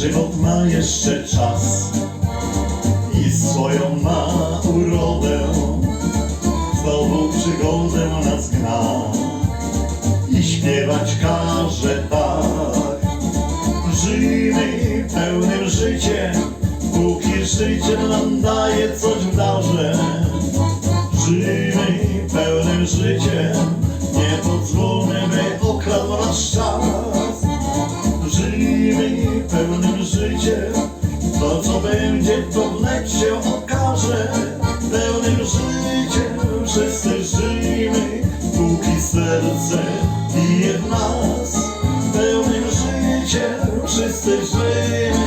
żywot ma jeszcze czas i swoją ma urodę. Znowu przygodę nas gna i śpiewać każe tak. Żyjmy pełnym życiem, póki życie nam daje coś w darze. Żyjmy pełnym życiem, pełnym życiem, to co będzie, to wnet się okaże. Pełnym życiem wszyscy żyjmy, póki serce bije w nas. Pełnym życiem wszyscy żyjmy,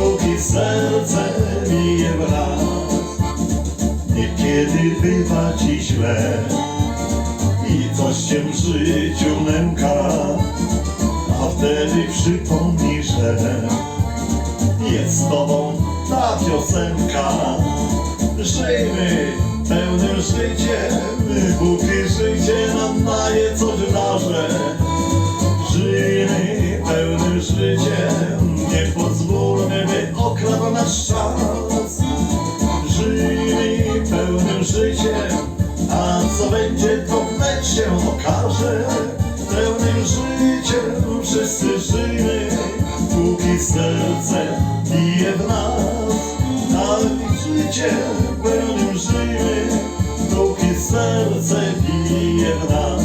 póki serce bije w nas. Niekiedy bywa ci źle i coś cię w życiu nęka, a wtedy przypomnij, że z tobą ta piosenka. Żyjmy pełnym życiem, póki życie nam daje coś darze. Żyjmy pełnym życiem, nie pozwólmy, by okradł nasz czas. Żyjmy pełnym życiem, a co będzie, to wnet się okaże. Pełnym życiem wszyscy żyjmy, póki serce bije w nas. A życiem pełnym żyjmy, póki serce bije w nas.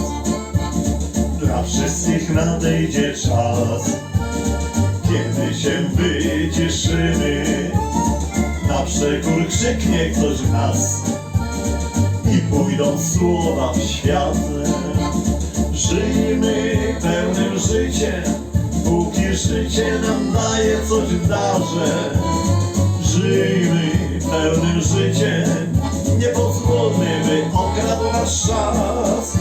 Dla wszystkich nadejdzie czas, kiedy się wycieszymy. Na przekór krzyknie ktoś w nas i pójdą słowa w świat. Żyjmy pełnym życiem, póki życie nam zdarzy Żyjmy pełnym życiem Nie pozwólmy, okradł nas szans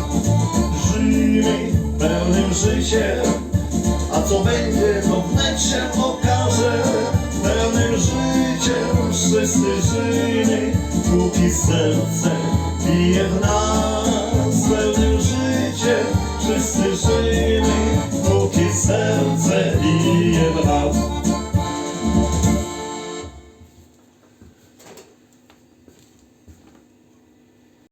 Żyjmy pełnym życiem A co będzie, to wnet się okaże. Pełnym życiem wszyscy żyjmy Póki serce bije w nas. Pełnym życiem wszyscy żyjmy.